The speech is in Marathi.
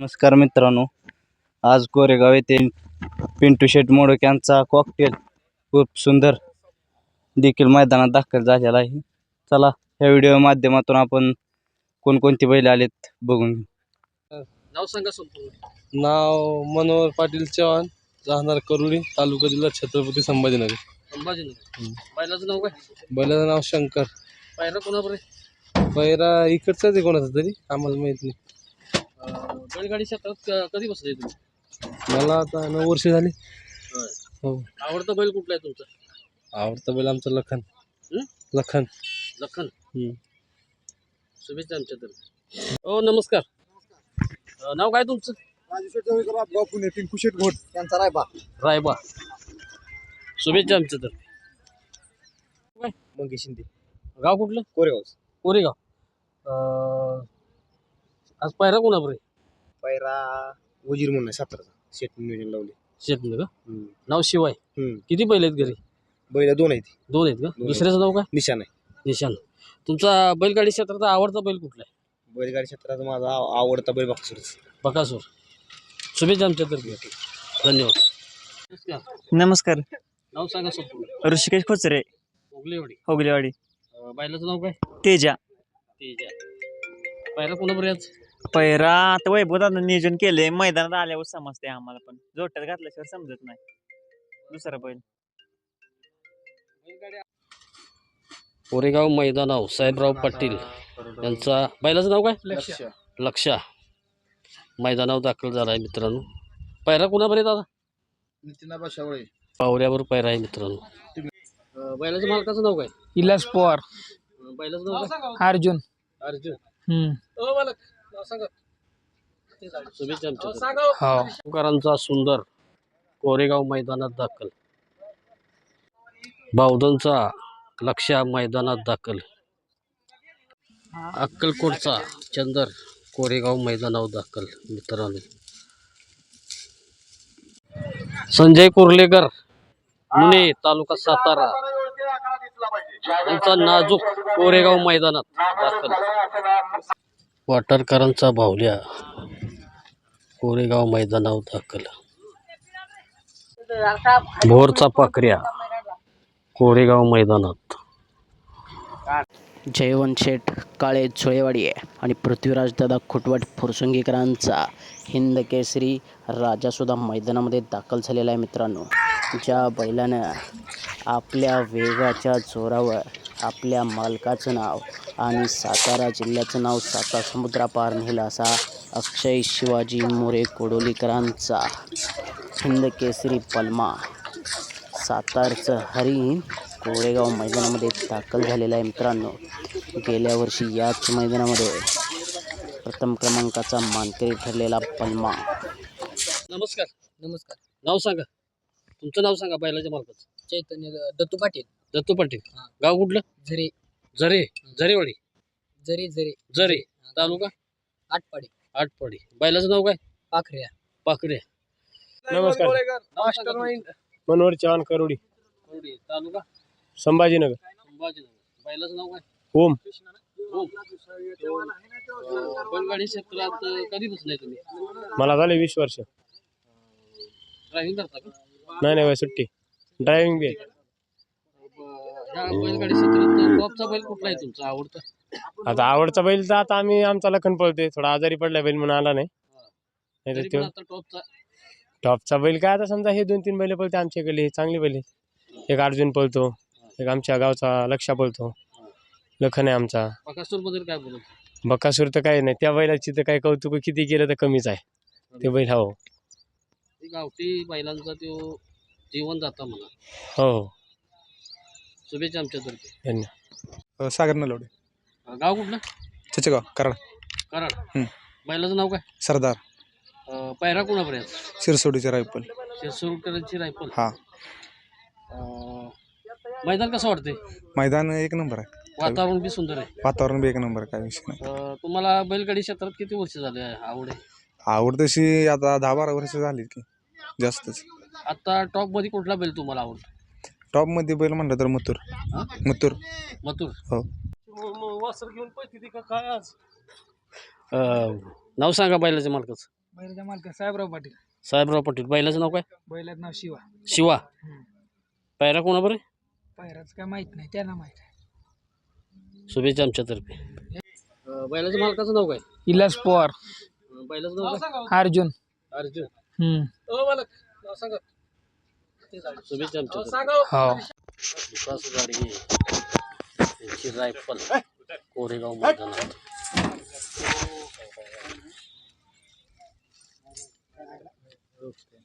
नमस्कार मित्रांनो. आज कोरेगाव येथे पिंटू शेट मोडक यांचा कॉकटेल खूप सुंदर देखील मैदानात दाखल झालेला आहे. चला ह्या व्हिडिओ माध्यमातून आपण कोणकोणती बैल आलेत बघून घेऊ. नाव सांगा संपूर्ण. नाव मनोहर पाटील चव्हाण राहणार करुळी तालुका जिल्हा छत्रपती संभाजीनगर. संभाजीनगर. बैलाचं नाव काय? बैलाचं नाव शंकर. पायरा कोणाबरोबर आहे? पैरा इकडचाच आहे कोणाचा तरी? आम्हाला माहीत नाही. बैलगाडी क्षेत्रात क- कधी बसले तुम्ही? मला आता नऊ वर्ष झाली. हो. आवडता बैल कुठला आहे तुमचा? आवडता बैल आमचा लखन. हं? लखन. लखन? हं. शुभेच्छा आमच्या तर्फे हो नमस्कार. अं, नाव काय तुमचं? पुणे पिंकू शेट घोट. यांचा रायबा. रायबा. शुभेच्छा मंगेश शिंदे. गाव कुठलं? कोरेगाव कोरेगाव. अं, आज पायरा कोणाबरोबर आहे? पैरा वजीर म्हणून आहे साताराचा. शेट नियोजन लावले शेतनं का? हम्म. नाव शिवाय. हम्म. किती बैल आहेत घरी? बैल दोन आहेत. दोन आहेत का. दुसऱ्याचं नाव काय? निशाण आहे. निशान. तुमचा बैलगाडी क्षेत्राचा आवडता बैल कुठला आहे? बैलगाडी क्षेत्राचा माझा आव- आवडता बैल बघासूरच बकासूर. शुभेच्छा आमच्यातर्फे. धन्यवाद. नमस्कार. नमस्कार. नाव सांगा संपूर्ण ऋषिकेश खोचरे. ओगलेवाडी होगलेवाडी अं, बैलाचं नाव काय? तेजा. तेजा. पायरा कोणाबरोबर आहे आज? पैरा आता वैभवदानं नियोजन केले मैदानात आल्यावर समजते आम्हाला पण. जोट्यात घातल्याशिवाय समजत नाही. दुसरा बैल. कोरेगाव मैदानाव साहेबराव पाटील यांचा बैलाचं नाव काय? लक्षा मैदानावर दाखल झाला आहे मित्रांनो. कोणाबरोबर आहे दादा? नितीनाबा शावळे. पावऱ्यावर पायरा आहे मित्रांनो. बैलाचं मालकाचं नाव काय? इलास पवार. बैलाचं नाव काय? अर्जुन. अर्जुन. हम्म. हो. करांचा सुंदर कोरेगाव मैदानात दाखल. बावधनचा लक्ष्या मैदानात दाखल. अक्कलकोटचा चंदर कोरेगाव मैदानावर दाखल मित्रांनो. संजय कुर्लेकर मुने तालुका सातारा. यांचा नाजूक कोरेगाव मैदानात दाखल. वाटरकरांचा बाहुल्या कोरेगाव मैदानावर दाखल. भोरचा पाखऱ्या कोरेगाव मैदानात. जयवंत शेठ काळे झुळेवाडी आहे आणि पृथ्वीराज दादा खुटवट फुरसुंगीकरांचा हिंद केसरी राजासुद्धा मैदानामध्ये दाखल झालेला आहे मित्रांनो. ज्या बैलानं आपल्या वेगाच्या जोरावर आपल्या मालकाचं नाव आणि सातारा जिल्ह्याचं नाव साता समुद्रापार नेलं असा अक्षय शिवाजी मोरे कोडोलीकरांचा. हिंद केसरी पल्मा. सातारचं हरिण कोरेगाव मैदानामध्ये दाखल झालेलं आहे मित्रांनो. गेल्या वर्षी याच मैदानामध्ये प्रथम क्रमांकाचा मानकरी ठरलेला पल्मा. नमस्कार. नमस्कार. नाव सांगा. तुमचं नाव सांगा बैलाच्या मालकाचं. चैतन्य दत्तू पाटील. दत्तू पाटील गाव कुठलं? झरे. झरे. झरेवाडी. झरे झरे. झरे. तालुका? आटपाडी. आटपाडी. बैलाचं नाव काय? पाखऱ्या. पाकरे नमस्कार. मनोहर चव्हाण करुडी. तालुका? संभाजीनगर. संभाजीनगर. बैलाचं नाव काय? ओम. अं, बैलगाडी क्षेत्रात अं, कधी बसलाय तुम्ही? मला झाले वीस वर्ष. ड्रायव्हिंग करता का? नाही नाही सुट्टी ड्रायव्हिंग बी आहे. अं, ह्या बैलगाडी क्षेत्रात टॉपचा बैल कुठला आहे तुमचा? आवडता? आता आवडता बैल तर आता आम्ही आमचा लखन पळतोय. थोडा आजारी पडला बैल म्हणून आला नाही. नाही तरी तर पण तो आता टॉपचा? टॉपचा बैल काय आता समजा हे दोन तीन बैल पळते आमच्याकडे. हे चांगले बैल आहेत. एक अर्जुन पळतो एक आमच्या गावचा लक्षा पळतो. लखन आहे आमचा. बकासूरबद्दल काय बकासूर तर काही नाही. त्या बैलाची तर काही कौतुक किती केलं तर कमीच आहे. ते बैल हो. ते गावठी बैलांचा तो जीवन जाता म्हणा. हो हो. शुभेच्छा आमच्यातर्फे धन्यवाद सागर नलवडे. अं, गाव कुठलं? चचगाव कराड. कराड. हं. बैलाचं नाव काय? सरदार. अं, पायरा कोणापर्यंत? शिरसोडीचे रायफल. शिरसोडकरांची रायफल. हा. अं, मैदान कसं वाटतंय? मैदान एक नंबर आहे. वातावरण बी सुंदर आहे. वातावरण बी एक नंबर आहे काय विषय नाही. अं, तुम्हाला बैलगाडी क्षेत्रात किती वर्ष झाले आहे? आवड आहे? आवड तशी आता दहा बारा वर्ष झाली की जास्तच. आता टॉपमध्ये कुठला बैल तुम्हाला आवडतो? टॉपमध्ये बैल म्हणलं तर मथुर. हा? मथुर. मथुर. हो. अं, नाव सांगा बैलाच्या मालकाचं. बैलाच्या मालका साहेबराव पाटील. साहेबराव पाटील. बैलाचं नाव काय? बैलाचं नाव शिवा. शिवा. पायरा कोणा बरं पायराचं काय माहीत नाही त्यांना माहीत आहे. शुभेच्छा आमच्यातर्फे. अं, बैलाच्या मालकाचं नाव काय? इलास पवार. अं, बैलाचं नाव काय? अर्जुन. अर्जुन. हम्म. शुभेच्छा आमच्यातर्फे हो. विकास गाडगे यांची रायफल कोरेगाव मैदानात. ओके